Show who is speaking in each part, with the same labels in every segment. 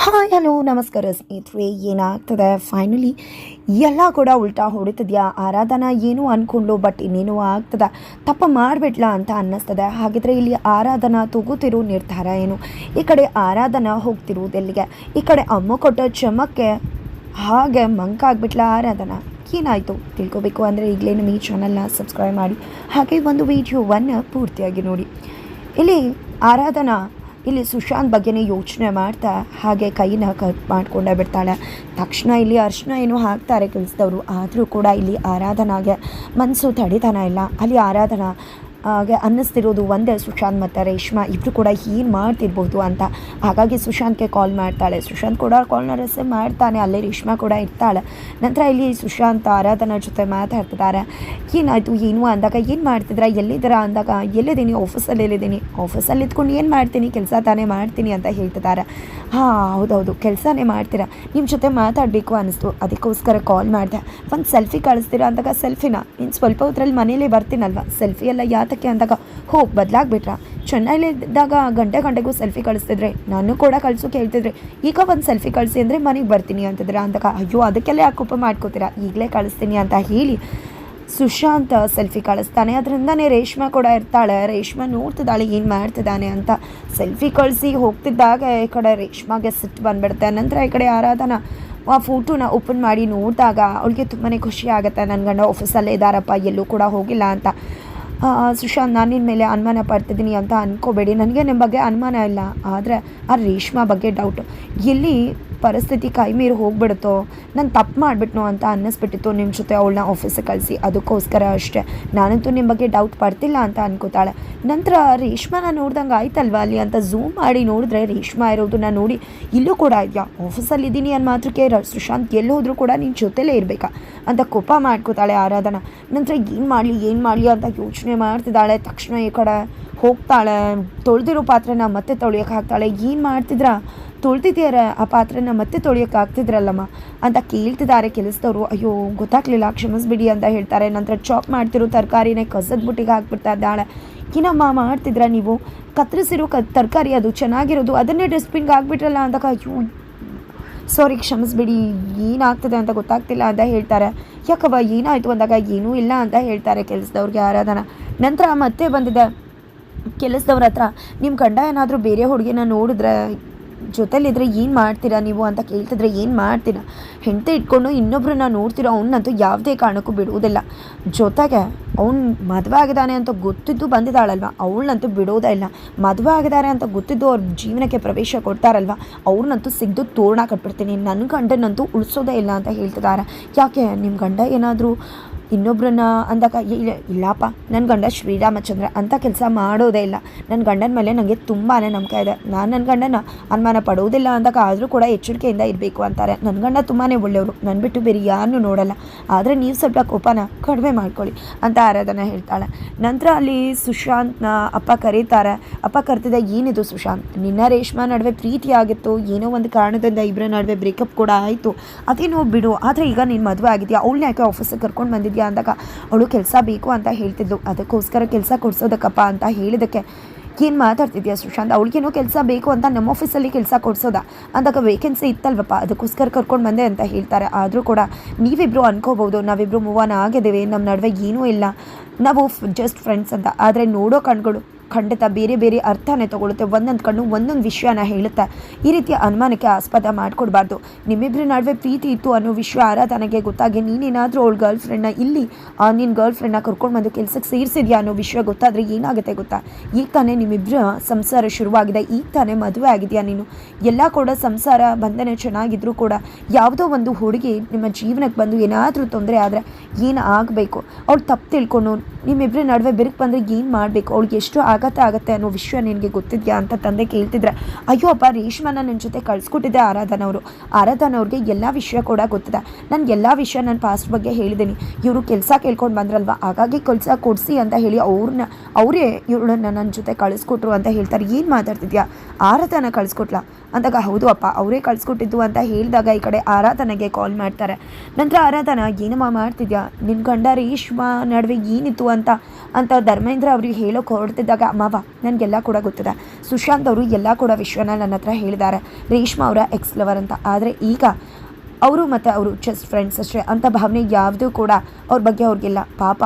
Speaker 1: Hi hello ನಮಸ್ಕಾರ ಸ್ನೇಹಿತರೆ, ಏನಾಗ್ತದೆ? ಫೈನಲಿ ಎಲ್ಲ ಕೂಡ ಉಲ್ಟಾ ಹೊಡಿತಿದ್ಯಾ? ಆರಾಧನಾ ಏನೂ ಅಂದ್ಕೊಂಡು ಬಟ್ ಇನ್ನೇನು ಆಗ್ತದೆ? ತಪ್ಪ ಮಾಡಿಬಿಡ್ಲಾ ಅಂತ ಅನ್ನಿಸ್ತದೆ. ಹಾಗಿದ್ರೆ ಇಲ್ಲಿ ಆರಾಧನಾ ತಗೋತಿರೋ ನಿರ್ಧಾರ ಏನು? ಈ ಕಡೆ ಆರಾಧನಾ ಹೋಗ್ತಿರುವುದು ಎಲ್ಲಿಗೆ? ಈ ಕಡೆ ಅಮ್ಮ ಕೊಟ್ಟ ಚಮಕ್ಕೆ ಹಾಗೆ ಮಂಕಾಗ್ಬಿಟ್ಲ ಆರಾಧನಾ? ಏನಾಯಿತು? ತಿಳ್ಕೊಬೇಕು ಅಂದರೆ ಈಗಲೇ ನಮ್ಮ ಈ ಚಾನಲ್ನ ಸಬ್ಸ್ಕ್ರೈಬ್ ಮಾಡಿ. ಹಾಗೆ ಒಂದು ವಿಡಿಯೋವನ್ನು ಪೂರ್ತಿಯಾಗಿ ನೋಡಿ. ಇಲ್ಲಿ ಆರಾಧನಾ ಇಲ್ಲಿ ಸುಶಾಂತ್ ಬಗ್ಗೆನೇ ಯೋಚನೆ ಮಾಡ್ತಾ ಹಾಗೆ ಕೈನ ಕಟ್ ಮಾಡ್ಕೊಂಡೇ ಬಿಡ್ತಾಳೆ. ತಕ್ಷಣ ಇಲ್ಲಿ ಅರ್ಶನ ಏನು ಹಾಕ್ತಾರೆ ಕೆಲಸದವರು. ಆದರೂ ಕೂಡ ಇಲ್ಲಿ ಆರಾಧನಾಗೆ ಮನಸ್ಸು ತಡಿತಾನ ಇಲ್ಲ. ಅಲ್ಲಿ ಆರಾಧನಾ ಹಾಗೆ ಅನ್ನಿಸ್ತಿರೋದು ಒಂದೇ ಸುಶಾಂತ್ ಮತ್ತು ರೇಷ್ಮಾ ಇಬ್ಬರು ಕೂಡ ಏನು ಮಾಡ್ತಿರ್ಬೋದು ಅಂತ. ಹಾಗಾಗಿ ಸುಶಾಂತ್ಗೆ ಕಾಲ್ ಮಾಡ್ತಾಳೆ. ಸುಶಾಂತ್ ಕೂಡ ಕಾಲ್ನ ರಿಸೀವ್ ಮಾಡ್ತಾನೆ. ಅಲ್ಲೇ ರೇಷ್ಮಾ ಕೂಡ ಇರ್ತಾಳೆ. ನಂತರ ಇಲ್ಲಿ ಸುಶಾಂತ್ ಆರಾಧನಾ ಜೊತೆ ಮಾತಾಡ್ತಿದ್ದಾರೆ. ಏನಾಯಿತು, ಏನು ಅಂದಾಗ ಏನು ಮಾಡ್ತಿದ್ರ? ಎಲ್ಲಿದ್ದೀರಾ ಅಂದಾಗ, ಎಲ್ಲಿದ್ದೀನಿ? ಆಫೀಸಲ್ಲಿ ಎಲ್ಲಿದ್ದೀನಿ? ಆಫೀಸಲ್ಲಿ ಇದ್ಕೊಂಡು ಏನು ಮಾಡ್ತೀನಿ? ಕೆಲಸ ತಾನೇ ಮಾಡ್ತೀನಿ ಅಂತ ಹೇಳ್ತಿದ್ದಾರೆ. ಹಾಂ, ಹೌದೌದು. ಕೆಲಸನೇ ಮಾಡ್ತೀರಾ? ನಿಮ್ಮ ಜೊತೆ ಮಾತಾಡಬೇಕು ಅನ್ನಿಸ್ತು. ಅದಕ್ಕೋಸ್ಕರ ಕಾಲ್ ಮಾಡಿದೆ. ಒಂದು ಸೆಲ್ಫಿ ಕಳಿಸ್ತೀರಾ ಅಂದಾಗ ಸೆಲ್ಫಿನ ಇನ್ನು ಸ್ವಲ್ಪ ಹೊತ್ತರಲ್ಲಿ ಮನೇಲೇ ಬರ್ತೀನಲ್ವ? ಸೆಲ್ಫಿ ಎಲ್ಲ ಯಾತಕ್ಕೆ ಅಂದಾಗ ಹೋಗಿ ಬದಲಾಗ್ಬಿಟ್ರಾ? ಚೆನ್ನೈಲಿದ್ದಾಗ ಗಂಟೆ ಗಂಟೆಗೂ ಸೆಲ್ಫಿ ಕಳಿಸ್ತಿದ್ರೆ, ನಾನು ಕೂಡ ಕಳಿಸು ಕೇಳ್ತಿದ್ರೆ, ಈಗ ಒಂದು ಸೆಲ್ಫಿ ಕಳಿಸಿ ಅಂದರೆ ಮನೆಗೆ ಬರ್ತೀನಿ ಅಂತಿದ್ರೆ ಅಂದಾಗ, ಅಯ್ಯೋ, ಅದಕ್ಕೆಲ್ಲ ಯಾಕೆ ಕೋಪ ಮಾಡ್ಕೋತೀರಾ? ಈಗಲೇ ಕಳಿಸ್ತೀನಿ ಅಂತ ಹೇಳಿ ಸುಶಾಂತ್ ಸೆಲ್ಫಿ ಕಳಿಸ್ತಾನೆ. ಅದರಿಂದನೇ ರೇಷ್ಮೆ ಕೂಡ ಇರ್ತಾಳೆ. ರೇಷ್ಮೆ ನೋಡ್ತಿದ್ದಾಳೆ, ಏನು ಮಾಡ್ತಿದ್ದಾನೆ ಅಂತ. ಸೆಲ್ಫಿ ಕಳಿಸಿ ಹೋಗ್ತಿದ್ದಾಗ ಈ ಕಡೆ ರೇಷ್ಮಾಗೆ ಸಿಟ್ಟು ಬಂದ್ಬಿಡುತ್ತೆ. ನಂತರ ಈ ಕಡೆ ಯಾರಾದನ ಆ ಫೋಟೋನ ಓಪನ್ ಮಾಡಿ ನೋಡಿದಾಗ, ಅವಳಿಗೆ ತುಂಬಾ ಖುಷಿ ಆಗುತ್ತೆ. ನನ್ನ ಗಂಡ ಆಫೀಸಲ್ಲೇ ಇದ್ದಾರಪ್ಪ, ಎಲ್ಲೂ ಕೂಡ ಹೋಗಿಲ್ಲ ಅಂತ. ಸುಶಾಂತ್ ನಾನು ನಿನ್ನ ಮೇಲೆ ಅನುಮಾನ ಪಡ್ತಿದ್ದೀನಿ ಅಂತ ಅನ್ಕೋಬೇಡಿ. ನನಗೆ ನಿಮ್ಮ ಬಗ್ಗೆ ಅನುಮಾನ ಇಲ್ಲ. ಆದರೆ ಆ ರೇಷ್ಮಾ ಬಗ್ಗೆ ಡೌಟ್ ಎಲ್ಲಿ ಪರಿಸ್ಥಿತಿ ಕೈ ಮೀರಿ ಹೋಗ್ಬಿಡುತ್ತೋ, ನಾನು ತಪ್ಪು ಮಾಡಿಬಿಟ್ನೋ ಅಂತ ಅನ್ನಿಸ್ಬಿಟ್ಟಿತ್ತು ನಿಮ್ಮ ಜೊತೆ ಅವಳನ್ನ ಆಫೀಸಿಗೆ ಕಳಿಸಿ. ಅದಕ್ಕೋಸ್ಕರ ಅಷ್ಟೇ. ನಾನಂತೂ ನಿಮ್ಮ ಬಗ್ಗೆ ಡೌಟ್ ಪಡ್ತಿಲ್ಲ ಅಂತ ಅನ್ಕೋತಾಳೆ. ನಂತರ ರೇಷ್ಮಾನ ನೋಡ್ದಂಗೆ ಆಯ್ತಲ್ವಾ ಅಲ್ಲಿ ಅಂತ ಝೂಮ್ ಮಾಡಿ ನೋಡಿದ್ರೆ ರೇಷ್ಮಾ ಇರೋದನ್ನ ನೋಡಿ, ಇಲ್ಲೂ ಕೂಡ ಇದೆಯಾ? ಆಫೀಸಲ್ಲಿ ಇದ್ದೀನಿ ಅನ್ನ ಮಾತ್ರಕ್ಕೆ ಸುಶಾಂತ್ ಎಲ್ಲಿ ಹೋದರೂ ಕೂಡ ನಿನ್ನ ಜೊತೆಲೇ ಇರಬೇಕಾ? ಅಂತ ಕೋಪ ಮಾಡ್ಕೋತಾಳೆ ಆರಾಧನಾ. ನಂತರ ಏನು ಮಾಡಲಿ ಏನು ಮಾಡಲಿ? ಅಂತ ಯೋಚನೆ ಮಾಡ್ತಿದ್ದಾಳೆ. ತಕ್ಷಣ ಈ ಕಡೆ ಹೋಗ್ತಾಳೆ. ತೊಳೆದಿರೋ ಪಾತ್ರೆನ ಮತ್ತೆ ತೊಳಿಯೋಕೆ ಹಾಕ್ತಾಳೆ. ಏನು ಮಾಡ್ತಿದ್ರ? ತೊಳ್ತಿದ್ಯಾರ ಆ ಪಾತ್ರೆನ ಮತ್ತೆ ತೊಳಿಯೋಕೆ ಆಗ್ತಿದ್ರಲ್ಲಮ್ಮ? ಅಂತ ಕೇಳ್ತಿದ್ದಾರೆ ಕೆಲಸದವರು. ಅಯ್ಯೋ, ಗೊತ್ತಾಗ್ಲಿಲ್ಲ. ಕ್ಷಮಿಸ್ಬಿಡಿ ಅಂತ ಹೇಳ್ತಾರೆ. ನಂತರ ಚಾಪ್ ಮಾಡ್ತಿರೋ ತರಕಾರಿನೇ ಕಸದ ಬುಟ್ಟಿಗೆ ಹಾಕ್ಬಿಡ್ತಾ ಇದ್ದಾಳೆ. ಇನ್ನಮ್ಮ ಮಾಡ್ತಿದ್ರ ನೀವು? ಕತ್ತರಿಸಿರೋ ಕ, ತರಕಾರಿ ಅದು ಚೆನ್ನಾಗಿರೋದು. ಅದನ್ನೇ ಡಸ್ಟ್ಬಿನ್ಗೆ ಹಾಕ್ಬಿಟ್ರಲ್ಲ ಅಂದಾಗ ಅಯ್ಯೋ. ಸಾರಿ, ಕ್ಷಮಿಸ್ಬಿಡಿ. ಏನಾಗ್ತದೆ ಅಂತ ಗೊತ್ತಾಗ್ತಿಲ್ಲ ಅಂತ ಹೇಳ್ತಾರೆ. ಯಾಕವ್ವ, ಏನಾಯಿತು ಅಂದಾಗ? ಏನೂ ಇಲ್ಲ ಅಂತ ಹೇಳ್ತಾರೆ ಕೆಲಸದವ್ರಿಗೆ ಆರಾಧನ. ನಂತರ ಮತ್ತೆ ಬಂದಿದೆ. ಕೆಲಸದವ್ರ ಹತ್ರ ನಿಮ್ಮ ಗಂಡ ಏನಾದರೂ ಬೇರೆ ಹುಡುಗಿನ ನೋಡಿದ್ರೆ ಜೊತೆಲಿದ್ರೆ ಏನು ಮಾಡ್ತೀರಾ ನೀವು ಅಂತ ಕೇಳ್ತಿದ್ರೆ ಏನು ಮಾಡ್ತೀರಾ? ಹೆಂಡತಿ ಇಟ್ಕೊಂಡು ಇನ್ನೊಬ್ಬರನ್ನ ನೋಡ್ತಿರೋ ಅವನಂತೂ ಯಾವುದೇ ಕಾರಣಕ್ಕೂ ಬಿಡುವುದಿಲ್ಲ. ಜೊತೆಗೆ ಅವ್ನು ಮದುವೆ ಆಗಿದ್ದಾನೆ ಅಂತ ಗೊತ್ತಿದ್ದು ಬಂದಿದ್ದಾಳಲ್ವ? ಅವಳನ್ನಂತೂ ಬಿಡೋದೇ ಇಲ್ಲ. ಮದುವೆ ಆಗಿದ್ದಾರೆ ಅಂತ ಗೊತ್ತಿದ್ದು ಅವ್ರ ಜೀವನಕ್ಕೆ ಪ್ರವೇಶ ಕೊಡ್ತಾರಲ್ವ? ಅವ್ರನ್ನಂತೂ ಸಿಗ್ದು ತೋರಣ ಕಟ್ಬಿಡ್ತೀನಿ. ನನ್ನ ಗಂಡನಂತೂ ಉಳಿಸೋದೇ ಇಲ್ಲ ಅಂತ ಹೇಳ್ತಿದ್ದಾರೆ. ಯಾಕೆ? ನಿಮ್ಮ ಗಂಡ ಏನಾದರೂ ಇನ್ನೊಬ್ರನ್ನ ಅಂದಾಗ ಇಲ್ಲ, ಇಲ್ಲಪ್ಪ ನನ್ನ ಗಂಡ ಶ್ರೀರಾಮಚಂದ್ರ ಅಂಥ ಕೆಲಸ ಮಾಡೋದೇ ಇಲ್ಲ. ನನ್ನ ಗಂಡನ ಮೇಲೆ ನನಗೆ ತುಂಬಾ ನಂಬಿಕೆ ಇದೆ. ನಾನು ನನ್ನ ಗಂಡನ ಅನುಮಾನ ಪಡುವುದಿಲ್ಲ ಅಂದಾಗ ಆದರೂ ಕೂಡ ಎಚ್ಚರಿಕೆಯಿಂದ ಇರಬೇಕು ಅಂತಾರೆ. ನನ್ನ ಗಂಡ ತುಂಬಾ ಒಳ್ಳೆಯವರು. ನನ್ನ ಬಿಟ್ಟು ಬೇರೆ ಯಾರನ್ನೂ ನೋಡಲ್ಲ. ಆದರೆ ನೀವು ಸ್ವಲ್ಪ ಕೋಪನ ಕಡಿಮೆ ಮಾಡ್ಕೊಳ್ಳಿ ಅಂತ ಆರಾಧನೆ ಹೇಳ್ತಾಳೆ. ನಂತರ ಅಲ್ಲಿ ಸುಶಾಂತ್ನ ಅಪ್ಪ ಕರೀತಾರೆ. ಅಪ್ಪ ಕರೆತಿದ್ದ ಏನಿದು ಸುಶಾಂತ್? ನಿನ್ನ ರೇಷ್ಮಾ ನಡುವೆ ಪ್ರೀತಿ ಆಗಿತ್ತು. ಏನೋ ಒಂದು ಕಾರಣದಿಂದ ಇಬ್ಬರ ನಡುವೆ ಬ್ರೇಕಪ್ ಕೂಡ ಆಯಿತು. ಅದೇನೋ ಬಿಡು. ಆದರೆ ಈಗ ನೀನು ಮದುವೆ ಆಗಿದೆಯಾ? ಅವಳನ್ನ ಯಾಕೆ ಆಫೀಸಿಗೆ ಕರ್ಕೊಂಡು ಬಂದಿದ್ಯಾ ಅಂದಾಗ ಅವಳು ಕೆಲಸ ಬೇಕು ಅಂತ ಹೇಳ್ತಿದ್ಲು. ಅದಕ್ಕೋಸ್ಕರ ಕೆಲಸ ಕೊಡ್ಸೋದಕ್ಕಪ್ಪ ಅಂತ ಹೇಳಿದಕ್ಕೆ ಏನು ಮಾತಾಡ್ತಿದ್ಯಾ ಸುಶಾಂತ್? ಅವಳಿಗೇನೋ ಕೆಲಸ ಬೇಕು ಅಂತ ನಮ್ಮ ಆಫೀಸಲ್ಲಿ ಕೆಲಸ ಕೊಡ್ಸೋದ? ಅಂದಾಗ ವೇಕೆನ್ಸಿ ಇತ್ತಲ್ವಪ್ಪ? ಅದಕ್ಕೋಸ್ಕರ ಕರ್ಕೊಂಡು ಬಂದೆ ಅಂತ ಹೇಳ್ತಾರೆ. ಆದರೂ ಕೂಡ ನೀವಿಬ್ಬರು ಅನ್ಕೋಬೋದು ನಾವಿಬ್ಬರು ಮೂವ್ ಆನ್ ಆಗಿದ್ದೇವೆ. ನಮ್ಮ ನಡುವೆ ಏನೂ ಇಲ್ಲ. ನಾವು ಜಸ್ಟ್ ಫ್ರೆಂಡ್ಸ್ ಅಂತ. ಆದರೆ ನೋಡೋ ಕಣ್ಗಳು ಖಂಡಿತ ಬೇರೆ ಬೇರೆ ಅರ್ಥನೇ ತಗೊಳುತ್ತೆ ಒಂದೊಂದು ಕಣ್ಣು ಒಂದೊಂದು ವಿಷಯನ ಹೇಳುತ್ತೆ. ಈ ರೀತಿಯ ಅನುಮಾನಕ್ಕೆ ಆಸ್ಪದ ಮಾಡಿಕೊಡ್ಬಾರ್ದು. ನಿಮ್ಮಿಬ್ಬರ ನಡುವೆ ಪ್ರೀತಿ ಇತ್ತು ಅನ್ನೋ ವಿಷಯ ಆರಾಧನೆಗೆ ಗೊತ್ತಾಗಿ ನೀನೇನಾದರೂ ಅವಳು ಗರ್ಲ್ ಫ್ರೆಂಡ್ನ ಇಲ್ಲಿ ನಿನ್ನ ಗರ್ಲ್ ಫ್ರೆಂಡ್ನ ಕರ್ಕೊಂಡು ಬಂದು ಕೆಲಸಕ್ಕೆ ಸೇರಿಸಿದ್ಯಾ ಅನ್ನೋ ವಿಷಯ ಗೊತ್ತಾದರೆ ಏನಾಗುತ್ತೆ ಗೊತ್ತಾ? ಈಗ ತಾನೇ ನಿಮ್ಮಿಬ್ಬರ ಸಂಸಾರ ಶುರುವಾಗಿದೆ. ಈಗ ತಾನೇ ಮದುವೆ ಆಗಿದೆಯಾ ನೀನು? ಎಲ್ಲ ಕೂಡ ಸಂಸಾರ ಬಂದನೆ ಚೆನ್ನಾಗಿದ್ರೂ ಕೂಡ ಯಾವುದೋ ಒಂದು ಹುಡುಗಿ ನಿಮ್ಮ ಜೀವನಕ್ಕೆ ಬಂದು ಏನಾದರೂ ತೊಂದರೆ ಆದರೆ ಏನು ಆಗಬೇಕು? ಅವ್ಳು ತಪ್ಪು ತಿಳ್ಕೊಂಡು ನಿಮ್ಮಿಬ್ಬರ ನಡುವೆ ಬಿರುಕು ಬಂದರೆ ಏನು ಮಾಡಬೇಕು? ಅವ್ಳಿಗೆ ಎಷ್ಟು ಆಗತ್ತೆ ಆಗತ್ತೆ ಅನ್ನೋ ವಿಷಯ ನಿನಗೆ ಗೊತ್ತಿದೆಯಾ ಅಂತ ತಂದೆ ಕೇಳ್ತಿದ್ರೆ, ಅಯ್ಯೋ ಅಪ್ಪ, ರೇಷ್ಮನ ನನ್ನ ಜೊತೆ ಕಳಿಸ್ಕೊಟ್ಟಿದ್ದೆ ಆರಾಧನ ಅವರು ಆರಾಧನ ಅವ್ರಿಗೆ ಎಲ್ಲ ವಿಷಯ ಕೂಡ ಗೊತ್ತಿದೆ. ನಾನು ಎಲ್ಲ ವಿಷಯ ನನ್ನ ಪಾಸ್ಟ್ ಬಗ್ಗೆ ಹೇಳಿದ್ದೀನಿ ಇವರು ಕೆಲಸ ಕೇಳ್ಕೊಂಡು ಬಂದ್ರಲ್ವ? ಹಾಗಾಗಿ ಕೆಲಸ ಕೊಡಿಸಿ ಅಂತ ಹೇಳಿ ಅವ್ರನ್ನ ಅವರೇ ಇವಳನ್ನ ನನ್ನ ಜೊತೆ ಕಳಿಸ್ಕೊಟ್ರು ಅಂತ ಹೇಳ್ತಾರೆ. ಏನು ಮಾತಾಡ್ತಿದ್ಯಾ? ಆರಾಧನ ಕಳಿಸ್ಕೊಟ್ಲಾ? ಅಂದಾಗ, ಹೌದು ಅಪ್ಪ, ಅವರೇ ಕಳಿಸ್ಕೊಟ್ಟಿದ್ದು ಅಂತ ಹೇಳಿದಾಗ ಈ ಕಡೆ ಆರಾಧನೆಗೆ ಕಾಲ್ ಮಾಡ್ತಾರೆ. ನಂತರ ಆರಾಧನ, ಏನಮ್ಮ ಮಾಡ್ತಿದ್ಯಾ? ನಿನ್ನ ಗಂಡ ರೇಷ್ಮಾ ನಡುವೆ ಏನಿತ್ತು ಅಂತ ಅಂತ ಧರ್ಮೇಂದ್ರ ಅವ್ರಿಗೆ ಹೇಳೋಕೆ ಹೊರಡ್ತಿದ್ದಾಗ ಅಮ್ಮವ ನನಗೆಲ್ಲ ಕೂಡ ಗೊತ್ತಿದೆ. ಸುಶಾಂತ್ ಅವರು ಎಲ್ಲ ಕೂಡ ವಿಶ್ವನ ನನ್ನ ಹತ್ರ ಹೇಳಿದ್ದಾರೆ. ರೇಷ್ಮಾ ಅವರ ಎಕ್ಸ್ ಲವರ್ ಅಂತ. ಆದರೆ ಈಗ ಅವರು ಮತ್ತು ಅವರು ಜಸ್ಟ್ ಫ್ರೆಂಡ್ಸ್ ಅಷ್ಟೇ. ಅಂತ ಭಾವನೆ ಯಾವುದೂ ಕೂಡ ಅವ್ರ ಬಗ್ಗೆ ಅವ್ರಿಗೆಲ್ಲ. ಪಾಪ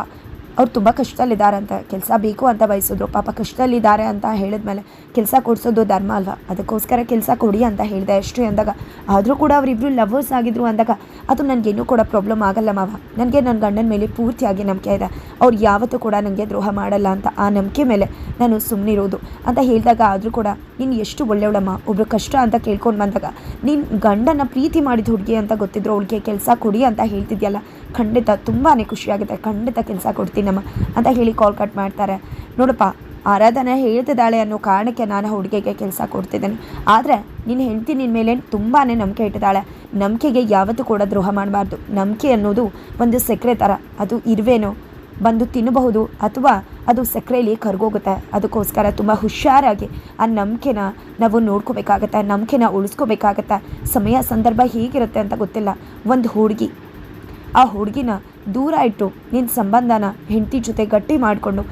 Speaker 1: ಅವ್ರು ತುಂಬ ಕಷ್ಟದಲ್ಲಿದ್ದಾರೆ ಅಂತ ಕೆಲಸ ಬೇಕು ಅಂತ ಬಯಸಿದ್ರು. ಪಾಪ ಕಷ್ಟದಲ್ಲಿದ್ದಾರೆ ಅಂತ ಹೇಳಿದ ಮೇಲೆ ಕೆಲಸ ಕೊಡಿಸೋದು ಧರ್ಮ ಅಲ್ವಾ? ಅದಕ್ಕೋಸ್ಕರ ಕೆಲಸ ಕೊಡಿ ಅಂತ ಹೇಳಿದೆ. ಅಷ್ಟೇ ಅಂದಾಗ, ಆದರೂ ಕೂಡ ಅವರಿಬ್ಬರು ಲವರ್ಸ್ ಆಗಿದ್ರು ಅಂದಾಗ, ಅದು ನನಗೇನು ಕೂಡ ಪ್ರಾಬ್ಲಮ್ ಆಗಲ್ಲ ಮಾವ. ನನಗೆ ನನ್ನ ಗಂಡನ ಮೇಲೆ ಪೂರ್ತಿಯಾಗಿ ನಂಬಿಕೆ ಇದೆ. ಅವ್ರು ಯಾವತ್ತೂ ಕೂಡ ನನಗೆ ದ್ರೋಹ ಮಾಡಲ್ಲ ಅಂತ ಆ ನಂಬಿಕೆ ಮೇಲೆ ನಾನು ಸುಮ್ಮನಿರೋದು ಅಂತ ಹೇಳಿದಾಗ ಆದರೂ ಕೂಡ, ನೀನು ಎಷ್ಟು ಒಳ್ಳೆಯವಳಮ್ಮ ಒಬ್ಬರು ಕಷ್ಟ ಅಂತ ಕೇಳ್ಕೊಂಡು ಬಂದಾಗ, ನೀನು ಗಂಡನ ಪ್ರೀತಿ ಮಾಡಿದ ಹುಡುಗಿ ಅಂತ ಗೊತ್ತಿದ್ರು ಅವಳಿಗೆ ಕೆಲಸ ಕೊಡಿ ಅಂತ ಹೇಳ್ತಿದ್ಯಲ್ಲ? ಖಂಡಿತ ತುಂಬಾ ಖುಷಿಯಾಗುತ್ತೆ. ಖಂಡಿತ ಕೆಲಸ ಕೊಡ್ತೀನಮ್ಮ ಅಂತ ಹೇಳಿ ಕಾಲ್ ಕಟ್ ಮಾಡ್ತಾರೆ. ನೋಡಪ್ಪ, ಆರಾಧನೆ ಹೇಳ್ತಿದ್ದಾಳೆ ಅನ್ನೋ ಕಾರಣಕ್ಕೆ ನಾನು ಹುಡುಗಿಗೆ ಕೆಲಸ ಕೊಡ್ತಿದ್ದೇನೆ. ಆದರೆ ನಿನ್ನ ಹೆಂಡತಿ ನಿನ್ನ ಮೇಲೆ ತುಂಬಾ ನಂಬಿಕೆ ಇಟ್ಟಿದ್ದಾಳೆ. ನಂಬಿಕೆಗೆ ಯಾವತ್ತೂ ಕೂಡ ದ್ರೋಹ ಮಾಡಬಾರ್ದು. ನಂಬಿಕೆ ಅನ್ನೋದು ಒಂದು ಸಕ್ಕರೆ ಥರ ಅದು ಇರುವೇನೋ ಬಂದು ತಿನ್ನಬಹುದು ಅಥವಾ ಅದು ಸಕ್ಕರೆಯಲ್ಲಿ ಕರ್ಗೋಗುತ್ತೆ. ಅದಕ್ಕೋಸ್ಕರ ತುಂಬ ಹುಷಾರಾಗಿ ಆ ನಂಬಿಕೆನ ನಾವು ನೋಡ್ಕೋಬೇಕಾಗತ್ತೆ ನಂಬಿಕೆನ ಉಳಿಸ್ಕೋಬೇಕಾಗತ್ತೆ. ಸಮಯ, ಸಂದರ್ಭ ಹೇಗಿರುತ್ತೆ ಅಂತ ಗೊತ್ತಿಲ್ಲ. ಒಂದು ಹುಡುಗಿ, ಆ ಹುಡುಗಿನ ದೂರ ಇಟ್ಟು ನಿನ್ನ ಸಂಬಂಧನ ಹೆಂಡತಿ ಜೊತೆ ಗಟ್ಟಿ ಮಾಡಿಕೊಂಡು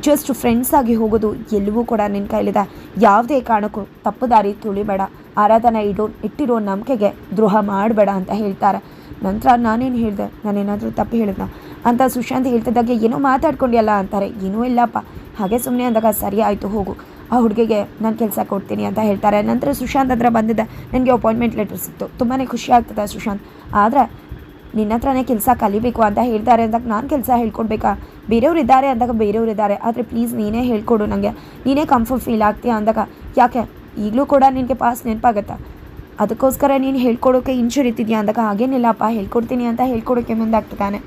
Speaker 1: ಜಸ್ಟ್ ಫ್ರೆಂಡ್ಸ್ ಆಗಿ ಹೋಗೋದು ಎಲ್ಲವೂ ಕೂಡ ನಿನ್ನ ಕೈಲಿದೆ. ಯಾವುದೇ ಕಾರಣಕ್ಕೂ ತಪ್ಪು ದಾರಿ ತುಳಿಬೇಡ. ಆರಾಧನೆ ಇಡೋ, ಇಟ್ಟಿರೋ ನಂಬಿಕೆಗೆ ದ್ರೋಹ ಮಾಡಬೇಡ ಅಂತ ಹೇಳ್ತಾರೆ. ನಂತರ ನಾನೇನು ಹೇಳಿದೆ? ನಾನೇನಾದರೂ ತಪ್ಪು ಹೇಳಿದ್ನ? ಅಂತ ಸುಶಾಂತ್ ಹೇಳ್ತಿದ್ದಾಗೆ, ಏನೋ ಮಾತಾಡ್ಕೊಂಡಿಯಲ್ಲ ಅಂತಾರೆ. ಏನೂ ಇಲ್ಲಪ್ಪ. ಹಾಗೆ ಸುಮ್ಮನೆ ಅಂದಾಗ, ಸರಿ ಆಯಿತು, ಹೋಗು. ಆ ಹುಡುಗಿಗೆ ನಾನು ಕೆಲಸ ಕೊಡ್ತೀನಿ ಅಂತ ಹೇಳ್ತಾರೆ. ನಂತರ ಸುಶಾಂತ್ ಹತ್ರ ಬಂದಿದ್ದೆ, ನನಗೆ ಅಪಾಯಿಂಟ್ಮೆಂಟ್ ಲೆಟರ್ ಸಿಕ್ತು. ತುಂಬಾ ಖುಷಿ ಆಗ್ತದೆ ಸುಶಾಂತ್. ಆದರೆ ನಿನ್ನ ಹತ್ರನೇ ಕೆಲಸ ಕಲಿಬೇಕು ಅಂತ ಹೇಳ್ತಾರೆ ಅಂದಾಗ ನಾನು ಕೆಲಸ ಹೇಳ್ಕೊಡ್ಬೇಕಾ? ಬೇರೆಯವ್ರು ಇದ್ದಾರೆ ಅಂದಾಗ ಬೇರೆಯವ್ರು ಇದ್ದಾರೆ. ಆದರೆ ಪ್ಲೀಸ್ ನೀನೇ ಹೇಳ್ಕೊಡು ನನಗೆ ನೀನೇ ಕಂಫರ್ಟ್ ಫೀಲ್ ಆಗ್ತೀಯಾ ಅಂದಾಗ, ಯಾಕೆ? ಈಗಲೂ ಕೂಡ ನಿನಗೆ ಪಾಸ್ ನೆನಪಾಗತ್ತಾ? ಅದಕ್ಕೋಸ್ಕರ ನೀನು ಹೇಳ್ಕೊಡೋಕೆ ಇತ್ತಿದ್ಯಾ ಅಂದಾಗ, ಹಾಗೇನಿಲ್ಲಪ್ಪ, ಹೇಳ್ಕೊಡ್ತೀನಿ ಅಂತ ಹೇಳ್ಕೊಡೋಕೆ ಮುಂದಾಗ್ತಾನೆ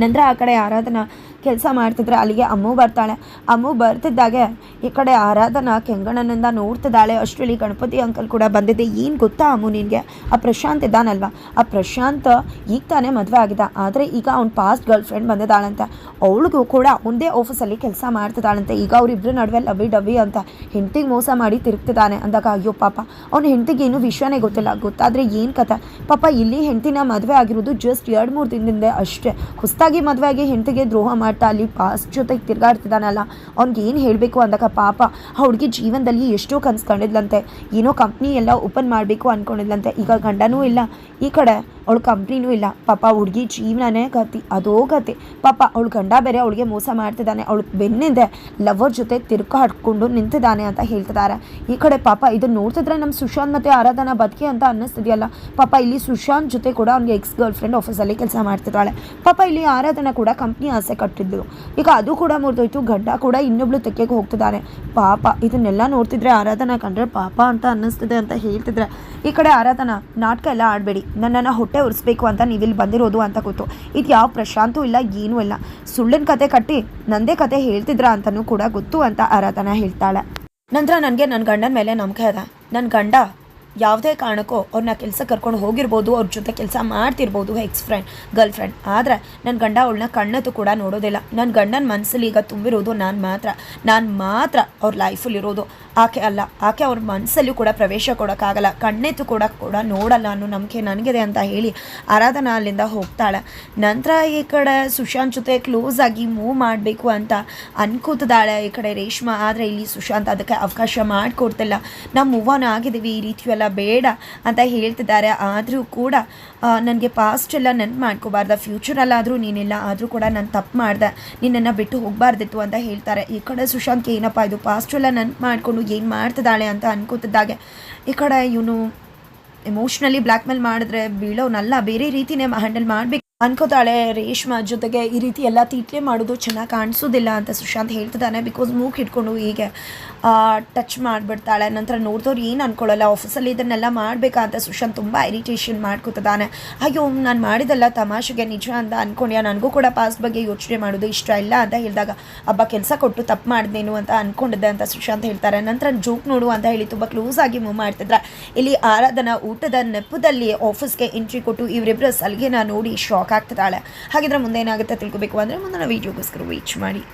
Speaker 1: ನಂತರ ಆ ಕಡೆ ಆರಾಧನಾ ಕೆಲಸ ಮಾಡ್ತಿದ್ರೆ ಅಲ್ಲಿಗೆ ಅಮ್ಮು ಬರ್ತಾಳೆ. ಅಮ್ಮು ಬರ್ತಿದ್ದಾಗೆ ಈ ಕಡೆ ಆರಾಧನಾ ಕೆಂಗಣ್ಣನಿಂದ ನೋಡ್ತಿದ್ದಾಳೆ. ಅಷ್ಟರಲ್ಲಿ ಗಣಪತಿ ಅಂಕಲ್ ಕೂಡ ಬಂದಿದ್ದೆ ಏನು ಗೊತ್ತಾ ಅಮ್ಮು ನಿನಗೆ? ಆ ಪ್ರಶಾಂತ್ ಇದ್ದಾನಲ್ವಾ? ಆ ಪ್ರಶಾಂತ್ ಈಗ ತಾನೇ ಮದುವೆ ಆಗಿದ್ದ. ಆದರೆ ಈಗ ಅವ್ನ ಪಾಸ್ಟ್ ಗರ್ಲ್ ಫ್ರೆಂಡ್ ಬಂದಿದ್ದಾಳಂತೆ. ಅವಳಿಗೂ ಕೂಡ ಒಂದೇ ಆಫೀಸಲ್ಲಿ ಕೆಲಸ ಮಾಡ್ತಿದ್ದಾಳಂತೆ. ಈಗ ಅವರಿಬ್ಬರ ನಡುವೆ ಲವಿ ಡವಿ ಅಂತ ಹೆಂಡತಿಗೆ ಮೋಸ ಮಾಡಿ ತಿರುಗ್ತಿದ್ದಾನೆ ಅಂದಾಗ ಅಯ್ಯೋ ಪಾಪ. ಅವ್ನ ಹೆಂಡತಿಗೆ ಏನು ವಿಷಯನೇ ಗೊತ್ತಿಲ್ಲ. ಗೊತ್ತಾದರೆ ಏನು ಕಥೆ ಪಾಪ ಇಲ್ಲಿ ಹೆಂಡತಿನ ಮದುವೆ ಆಗಿರೋದು ಜಸ್ಟ್ ಎರಡು ಮೂರು ದಿನದಿಂದ ಅಷ್ಟೇ. ಹೊಸದಾಗಿ ಮದುವೆ ಆಗಿ ಹೆಂಡತಿಗೆ ದ್ರೋಹ ಮಾಡ್ತಾ ಅಲ್ಲಿ ಪಾಸ್ಟ್ ಜೊತೆಗೆ ತಿರ್ಗಾಡ್ತಿದ್ದಾನಲ್ಲ ಅವ್ನಿಗೆ ಏನು ಹೇಳಬೇಕು ಅಂದಾಗ ಪಾಪ, ಆ ಹುಡುಗಿ ಜೀವನದಲ್ಲಿ ಎಷ್ಟೋ ಕನ್ಸು ಕಂಡಿದ್ಲಂತೆ ಏನೋ ಕಂಪ್ನಿ ಎಲ್ಲ ಓಪನ್ ಮಾಡಬೇಕು ಅಂದ್ಕೊಂಡಿದ್ಲಂತೆ ಈಗ ಗಂಡನೂ ಇಲ್ಲ. ಈ ಕಡೆ ಅವಳು ಕಂಪ್ನಿನೂ ಇಲ್ಲ. ಪಾಪ ಹುಡುಗಿ ಜೀವನನೇ ಕತಿ ಅದೋ ಕತೆ ಪಾಪ ಅವಳು ಗಂಡ ಬೇರೆ ಅವಳಿಗೆ ಮೋಸ ಮಾಡ್ತಿದ್ದಾನೆ. ಅವಳು ಬೆನ್ನಿಂದೆ ಲವರ್ ಜೊತೆ ತಿರುಕು ಹಾಡ್ಕೊಂಡು ನಿಂತಿದ್ದಾನೆ ಅಂತ ಹೇಳ್ತಿದ್ದಾರೆ. ಈ ಕಡೆ ಪಾಪ ಇದನ್ನು ನೋಡ್ತಿದ್ರೆ ನಮ್ಮ ಸುಶಾಂತ್ ಮತ್ತು ಆರಾಧನಾ ಬದುಕಿ ಅಂತ ಅನ್ನಿಸ್ತಿದೆಯಲ್ಲ? ಪಾಪ ಇಲ್ಲಿ ಸುಶಾಂತ್ ಜೊತೆ ಕೂಡ ಅವ್ನಿಗೆ ಎಕ್ಸ್ ಗರ್ಲ್ ಫ್ರೆಂಡ್ ಆಫೀಸಲ್ಲಿ ಕೆಲಸ ಮಾಡ್ತಿದ್ದಾಳೆ. ಪಾಪ ಇಲ್ಲಿ ಆರಾಧನಾ ಕೂಡ ಕಂಪ್ನಿ ಆಸೆ ಕಟ್ಟಿದ್ಳು ಈಗ ಅದು ಕೂಡ ಮುರಿದೋಯ್ತು. ಗಂಡ ಕೂಡ ಇನ್ನೊಬ್ಳು ತೆಕ್ಕೆಗೆ ಹೋಗ್ತಿದ್ದಾನೆ ಪಾಪ ಇದನ್ನೆಲ್ಲ ನೋಡ್ತಿದ್ರೆ ಆರಾಧನಾ ಕಂಡ್ರೆ ಪಾಪ ಅಂತ ಅನ್ನಿಸ್ತಿದೆ ಅಂತ ಹೇಳ್ತಿದ್ರೆ. ಈ ಕಡೆ ಆರಾಧನಾ, ನಾಟಕ ಎಲ್ಲ ಆಡಬೇಡಿ. ನನ್ನನ್ನು ಹೊಟ್ಟೆ ಉರಿಸ್ಬೇಕು ಅಂತ ನೀವಿಲ್ಲಿ ಬಂದಿರೋದು ಅಂತ ಗೊತ್ತು. ಇದು ಯಾವ ಪ್ರಶಾಂತೂ ಇಲ್ಲ, ಏನೂ ಇಲ್ಲ. ಸುಳ್ಳಿನ ಕತೆ ಕಟ್ಟಿ ನಂದೇ ಕತೆ ಹೇಳ್ತಿದ್ರ ಅಂತಲೂ ಕೂಡ ಗೊತ್ತು ಅಂತ ಆರಾಧನಾ ಹೇಳ್ತಾಳೆ. ನಂತರ ನನಗೆ ನನ್ನ ಗಂಡನ ಮೇಲೆ ನಂಬಿಕೆ ಅದ. ನನ್ನ ಗಂಡ ಯಾವುದೇ ಕಾರಣಕ್ಕೂ ಅವ್ರನ್ನ ಕೆಲಸ ಕರ್ಕೊಂಡು ಹೋಗಿರ್ಬೋದು, ಅವ್ರ ಜೊತೆ ಕೆಲಸ ಮಾಡ್ತಿರ್ಬೋದು ಎಕ್ಸ್ ಫ್ರೆಂಡ್ ಗರ್ಲ್ ಫ್ರೆಂಡ್ ಆದರೆ ನನ್ನ ಗಂಡ ಅವಳನ್ನ ಕಣ್ಣತ್ತು ಕೂಡ ನೋಡೋದಿಲ್ಲ. ನನ್ನ ಗಂಡನ ಮನಸ್ಸಲ್ಲಿ ಈಗ ತುಂಬಿರೋದು ನಾನು ಮಾತ್ರ. ನಾನು ಮಾತ್ರ ಅವ್ರ ಲೈಫಲ್ಲಿ ಇರೋದು. ಆಕೆ ಅಲ್ಲ. ಆಕೆ ಅವ್ರ ಮನಸ್ಸಲ್ಲೂ ಕೂಡ ಪ್ರವೇಶ ಕೊಡೋಕ್ಕಾಗಲ್ಲ. ಕಣ್ಣೆತ್ತು ಕೂಡ ಕೂಡ ನೋಡಲ್ಲ ಅನ್ನೋ ನಂಬಿಕೆ ನನಗಿದೆ ಅಂತ ಹೇಳಿ ಆರಾಧನಾ ಅಲ್ಲಿಂದ ಹೋಗ್ತಾಳೆ. ನಂತರ ಈ ಕಡೆ ಸುಶಾಂತ್ ಜೊತೆ ಕ್ಲೋಸ್ ಆಗಿ ಮೂವ್ ಮಾಡಬೇಕು ಅಂತ ಅನ್ಕೋತಿದ್ದಾಳೆ ಈ ಕಡೆ ರೇಷ್ಮಾ. ಆದರೆ ಇಲ್ಲಿ ಸುಶಾಂತ್ ಅದಕ್ಕೆ ಅವಕಾಶ ಮಾಡಿಕೊಡ್ತಿಲ್ಲ. ನಾವು ಮೂವ್ ಆನ್ ಆಗಿದ್ದೀವಿ. ಈ ರೀತಿ ಎಲ್ಲ ಬೇಡ ಅಂತ ಹೇಳ್ತಿದ್ದಾರೆ. ಆದರೂ ಕೂಡ ನನಗೆ ಪಾಸ್ಟ್ ಎಲ್ಲ ನೆನ್ಪು ಮಾಡ್ಕೋಬಾರ್ದ. ಫ್ಯೂಚರಲ್ಲಾದರೂ ನೀನಿಲ್ಲ, ಆದರೂ ಕೂಡ ನಾನು ತಪ್ಪು ಮಾಡ್ದೆ. ನಿನ್ನನ್ನು ಬಿಟ್ಟು ಹೋಗಬಾರ್ದಿತ್ತು ಅಂತ ಹೇಳ್ತಾರೆ. ಈ ಕಡೆ ಸುಶಾಂತ್ಗೆ ಏನಪ್ಪ ಇದು? ಪಾಸ್ಟ್ ಎಲ್ಲ ನೆನ್ಪು ಮಾಡಿಕೊಂಡು ಏನು ಮಾಡ್ತಿದ್ದಾಳೆ ಅಂತ ಅನ್ಕೋತಿದ್ದಾಗೆ. ಈ ಕಡೆ ಇವನು ಎಮೋಷ್ನಲಿ ಬ್ಲ್ಯಾಕ್ ಮೇಲ್ ಮಾಡಿದ್ರೆ ಬೀಳೋನಲ್ಲ, ಬೇರೆ ರೀತಿನೇ ಹ್ಯಾಂಡಲ್ ಮಾಡಬೇಕು. ಅನ್ಕೋತಾಳೆ, ರೇಷ್ಮಾ ಜೊತೆಗೆ ಈ ರೀತಿ ಎಲ್ಲ ತೀಟ್ಲೆ ಮಾಡೋದು ಚೆನ್ನಾಗಿ ಕಾಣಿಸೋದಿಲ್ಲ ಅಂತ ಸುಶಾಂತ್ ಹೇಳ್ತಿದ್ದಾನೆ ಬಿಕಾಸ್ ಮೂಕ್ ಹಿಡ್ಕೊಂಡು ಹೀಗೆ ಟಚ್ ಮಾಡಿಬಿಡ್ತಾಳೆ. ನಂತರ ನೋಡಿದವ್ರು ಏನು ಅನ್ಕೊಳ್ಳಲ್ಲ ಆಫೀಸಲ್ಲಿ ಇದನ್ನೆಲ್ಲ ಮಾಡಬೇಕಾ ಅಂತ ಸುಶಾಂತ್ ತುಂಬ ಇರಿಟೇಷನ್ ಮಾಡ್ಕೊತಿದ್ದಾನೆ. ಅಯ್ಯೋ ನಾನು ಮಾಡಿದಲ್ಲ ತಮಾಷೆಗೆ ನಿಜ ಅಂತ ಅನ್ಕೊಂಡೆ ನನಗೂ ಕೂಡ ಪಾಸ್ ಬಗ್ಗೆ ಯೋಚನೆ ಮಾಡೋದು ಇಷ್ಟ ಇಲ್ಲ ಅಂತ ಹೇಳಿದಾಗ ಹಬ್ಬ ಕೆಲಸ ಕೊಟ್ಟು ತಪ್ಪು ಮಾಡಿದೇನು ಅಂತ ಅನ್ಕೊಂಡಿದ್ದೆ ಅಂತ ಸುಶಾಂತ್ ಹೇಳ್ತಾರೆ. ನಂತರ ಜೋಕ್ ನೋಡು ಅಂತ ಹೇಳಿ ತುಂಬ ಕ್ಲೋಸ್ ಆಗಿ ಮೂವ್ ಮಾಡ್ತಿದ್ರೆ. ಇಲ್ಲಿ ಆರಾಧನಾ ಊಟದ ನೆಪದಲ್ಲಿ ಆಫೀಸ್ಗೆ ಎಂಟ್ರಿ ಕೊಟ್ಟು ಇವರಿಬ್ಬರ ಸಲಿಗೆನ ನೋಡಿ ಶಾಕ್ ಆಗ್ತಿದ್ದಾಳೆ ಹಾಗಿದ್ರೆ ಮುಂದೆ ಏನಾಗುತ್ತೆ ತಿಳ್ಕೊಬೇಕು ಅಂದರೆ ಮುಂದಿನ ವೀಡಿಯೋಗೋಸ್ಕರ ವೀಚ್ ಮಾಡಿ.